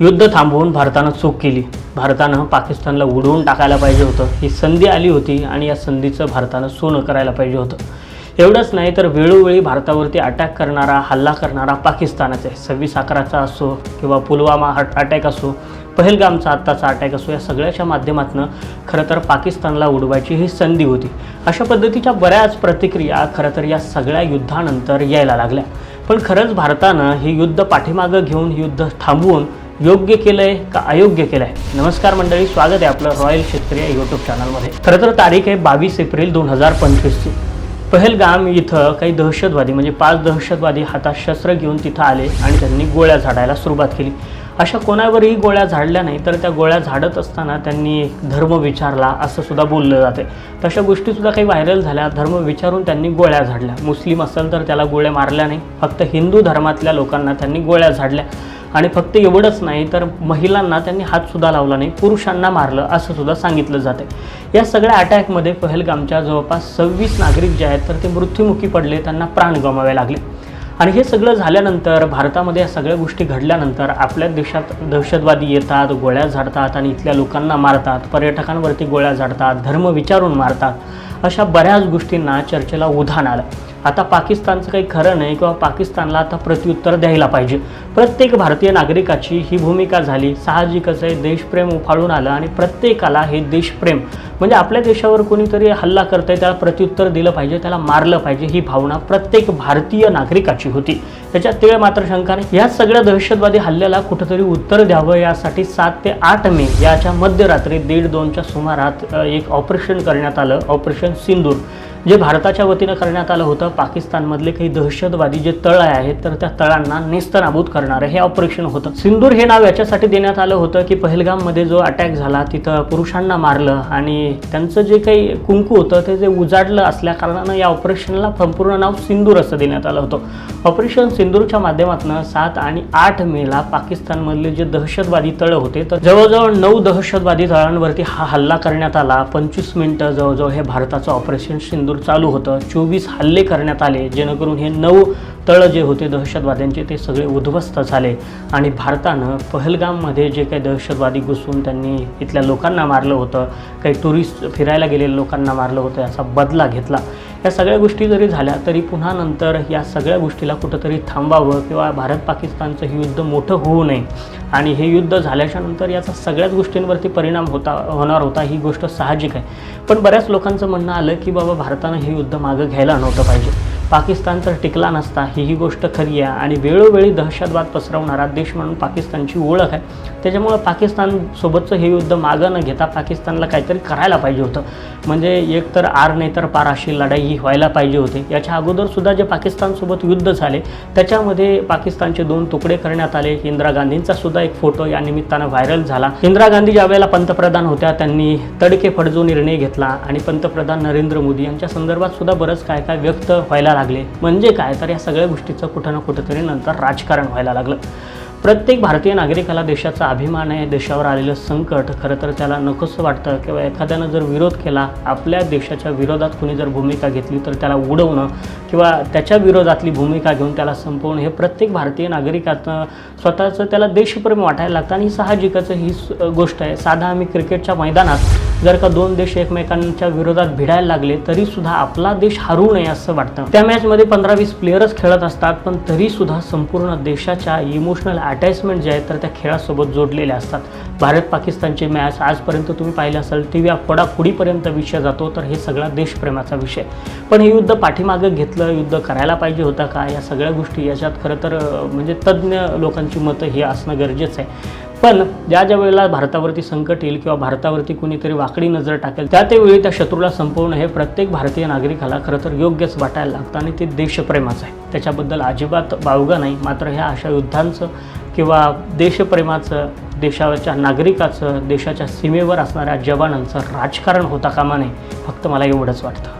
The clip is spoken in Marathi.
युद्ध थांबवून भारतानं चूक केली. भारतानं पाकिस्तानला उडवून टाकायला पाहिजे होतं. ही संधी आली होती आणि या संधीचं भारतानं सोनं करायला पाहिजे होतं. एवढंच नाही तर वेळोवेळी भारतावरती अटॅक करणारा हल्ला करणारा पाकिस्तानच आहे. सव्वीस अकराचा असो किंवा पुलवामा हट अटॅक असो पहलगामचा आत्ताचा अटॅक असो या सगळ्याच्या माध्यमातून खरं तर पाकिस्तानला उडवायची ही संधी होती. अशा पद्धतीच्या बऱ्याच प्रतिक्रिया खरं तर या सगळ्या युद्धानंतर यायला लागल्या. पण खरंच भारतानं हे युद्ध पाठीमागं घेऊन युद्ध थांबवून योग्य केलंय का अयोग्य केलंय? नमस्कार मंडळी स्वागत आहे आपलं रॉयल शेतकरी या यूट्यूब चॅनलमध्ये खरं तर तारीख आहे बावीस एप्रिल दोन हजार पंचवीसची पहलगाम इथं काही दहशतवादी म्हणजे पाच दहशतवादी हातात शस्त्र घेऊन तिथं आले आणि त्यांनी गोळ्या झाडायला सुरुवात केली. अशा कोणावरही गोळ्या झाडल्या नाही तर त्या गोळ्या झाडत असताना त्यांनी धर्म विचारला असं सुद्धा बोललं जाते. तशा गोष्टीसुद्धा काही व्हायरल झाल्या धर्म विचारून त्यांनी गोळ्या झाडल्या. मुस्लिम असेल तर त्याला गोळ्या मारल्या नाही फक्त हिंदू धर्मातल्या लोकांना त्यांनी गोळ्या झाडल्या. आणि फक्त एवढंच नाही तर महिलांना त्यांनी हातसुद्धा लावला नाही पुरुषांना मारलं असं सुद्धा सांगितलं जाते या सगळ्या अटॅकमध्ये पहलगामच्या जवळपास सव्वीस नागरिक जे आहेत तर ते मृत्युमुखी पडले त्यांना प्राण गमावे लागले. आणि हे सगळं झाल्यानंतर भारतामध्ये या सगळ्या गोष्टी घडल्यानंतर आपल्या देशात दहशतवादी येतात गोळ्या झाडतात आणि इथल्या लोकांना मारतात पर्यटकांवरती गोळ्या झाडतात धर्म विचारून मारतात अशा बऱ्याच गोष्टींना चर्चेला उधाण आलं आता पाकिस्तानचं काही खरं नाही किंवा पाकिस्तानला आता प्रत्युत्तर द्यायला पाहिजे. प्रत्येक भारतीय नागरिकाची ही भूमिका झाली. साहजिकच आहे देशप्रेम उफाळून आलं आणि प्रत्येकाला हे देशप्रेम म्हणजे आपल्या देशावर कोणीतरी हल्ला करतंय त्याला प्रत्युत्तर दिलं पाहिजे त्याला मारलं पाहिजे ही भावना प्रत्येक भारतीय नागरिकाची होती. त्याच्यात तिळे मात्र शंका नाही. या सगळ्या दहशतवादी हल्ल्याला कुठंतरी उत्तर द्यावं यासाठी सात ते आठ मे याच्या मध्यरात्री दीड दोनच्या सुमारात एक ऑपरेशन करण्यात आलं ऑपरेशन सिंदूर. जे भारताच्या वतीनं करण्यात आलं होतं पाकिस्तानमधले काही दहशतवादी जे तळ आहेत तर त्या तळांना नेस्तनाबूत करणारं हे ऑपरेशन होतं. सिंदूर हे नाव याच्यासाठी देण्यात आलं होतं की पहलगाममध्ये जो अटॅक झाला तिथं पुरुषांना मारलं आणि त्यांचं जे काही कुंकू होतं ते जे उजाडलं असल्या कारणानं या ऑपरेशनला संपूर्ण नाव सिंदूर असं देण्यात आलं होतं. ऑपरेशन सिंदूरच्या माध्यमातून सात आणि आठ मेला पाकिस्तानमधले जे दहशतवादी तळ होते तर जवळजवळ नऊ दहशतवादी तळांवरती हा हल्ला करण्यात आला. पंचवीस मिनिटं जवळजवळ हे भारताचं ऑपरेशन सिंदूर चालू होतं. चोवीस हल्ले करण्यात आले जेणेकरून हे नऊ तळ जे होते दहशतवाद्यांचे ते सगळे उद्ध्वस्त झाले. आणि भारतानं पहलगाममध्ये जे काही दहशतवादी घुसून त्यांनी इथल्या लोकांना मारलं होतं काही टुरिस्ट फिरायला गेलेल्या लोकांना मारलं होतं याचा बदला घेतला. या सगळ्या गोष्टी जरी झाल्या तरी पुन्हा नंतर या सगळ्या गोष्टीला कुठंतरी थांबावं किंवा भारत पाकिस्तानचं हे युद्ध मोठं होऊ नये. आणि हे युद्ध झाल्याच्यानंतर याचा सगळ्याच गोष्टींवरती परिणाम होता होणार होता ही गोष्ट साहजिक आहे. पण बऱ्याच लोकांचं म्हणणं आलं की बाबा भारतानं हे युद्ध मागं घ्यायला नव्हतं पाहिजे. पाकिस्तान तर टिकला नसता. ही ही गोष्ट खरी आहे. आणि वेळोवेळी दहशतवाद पसरवणारा देश म्हणून पाकिस्तानची ओळख आहे. त्याच्यामुळं पाकिस्तानसोबतचं हे युद्ध मागं न घेता पाकिस्तानला काहीतरी करायला पाहिजे होतं. म्हणजे एक तर आर नाही तर पार अशी लढाई ही व्हायला पाहिजे होती. याच्या अगोदरसुद्धा जे पाकिस्तानसोबत युद्ध झाले त्याच्यामध्ये पाकिस्तानचे दोन तुकडे करण्यात आले. इंदिरा गांधींचा सुद्धा एक फोटो या निमित्तानं व्हायरल झाला. इंदिरा गांधी ज्यावेळेला पंतप्रधान होत्या त्यांनी तडके फडजो निर्णय घेतला. आणि पंतप्रधान नरेंद्र मोदी यांच्या संदर्भात सुद्धा बरंच काय काय व्यक्त व्हायला लागलं. लागले. म्हणजे काय? तर या सगळ्या गोष्टीचं कुठं ना कुठंतरी नंतर राजकारण व्हायला लागलं. प्रत्येक भारतीय नागरिकाला देशाचा अभिमान आहे. देशावर आलेलं संकट खरं तर त्याला नकोसं वाटतं. किंवा एखाद्यानं जर विरोध केला आपल्या देशाच्या विरोधात कुणी जर भूमिका घेतली तर त्याला उडवणं किंवा त्याच्या विरोधातली भूमिका घेऊन त्याला संपवणं हे प्रत्येक भारतीय नागरिकाचं स्वतःचं त्याला देशप्रेम वाटायला लागतं. आणि साहजिकच ही स- गोष्ट आहे. साधा आम्ही क्रिकेटच्या मैदानात जर का दोन देश एकमेकांच्या विरोधात भिडायला लागले तरी सुद्धा आपला देश हरू नये असं वाटतं. त्या मॅचमध्ये पंधरा वीस प्लेयरच खेळत असतात पण तरी सुद्धा संपूर्ण देशाच्या इमोशनल अटॅचमेंट जे आहेत तर त्या खेळासोबत जोडलेल्या असतात. भारत पाकिस्तानची मॅच आजपर्यंत तुम्ही पाहिलं असाल टी व्ही फडाफुडीपर्यंत विषय जातो तर हे सगळा देशप्रेमाचा विषय. पण हे युद्ध पाठीमागं घेतलं युद्ध करायला पाहिजे होतं का? या सगळ्या गोष्टी याच्यात खरं तर म्हणजे तज्ज्ञ लोकांची मतं हे असणं गरजेचं आहे. पण ज्या ज्या वेळेला भारतावरती संकट येईल किंवा भारतावरती कुणीतरी वाकडी नजर टाकेल त्या त्यावेळी त्या शत्रूला संपवणं हे प्रत्येक भारतीय नागरिकाला खरं तर योग्यच वाटायला लागतं आणि ते देशप्रेमाचं आहे. त्याच्याबद्दल अजिबात बावगा नाही. मात्र ह्या अशा युद्धांचं किंवा देशप्रेमाचं देशाच्या नागरिकाचं देशाच्या सीमेवर असणाऱ्या जवानांचं राजकारण होता कामा नये फक्त मला एवढंच वाटतं.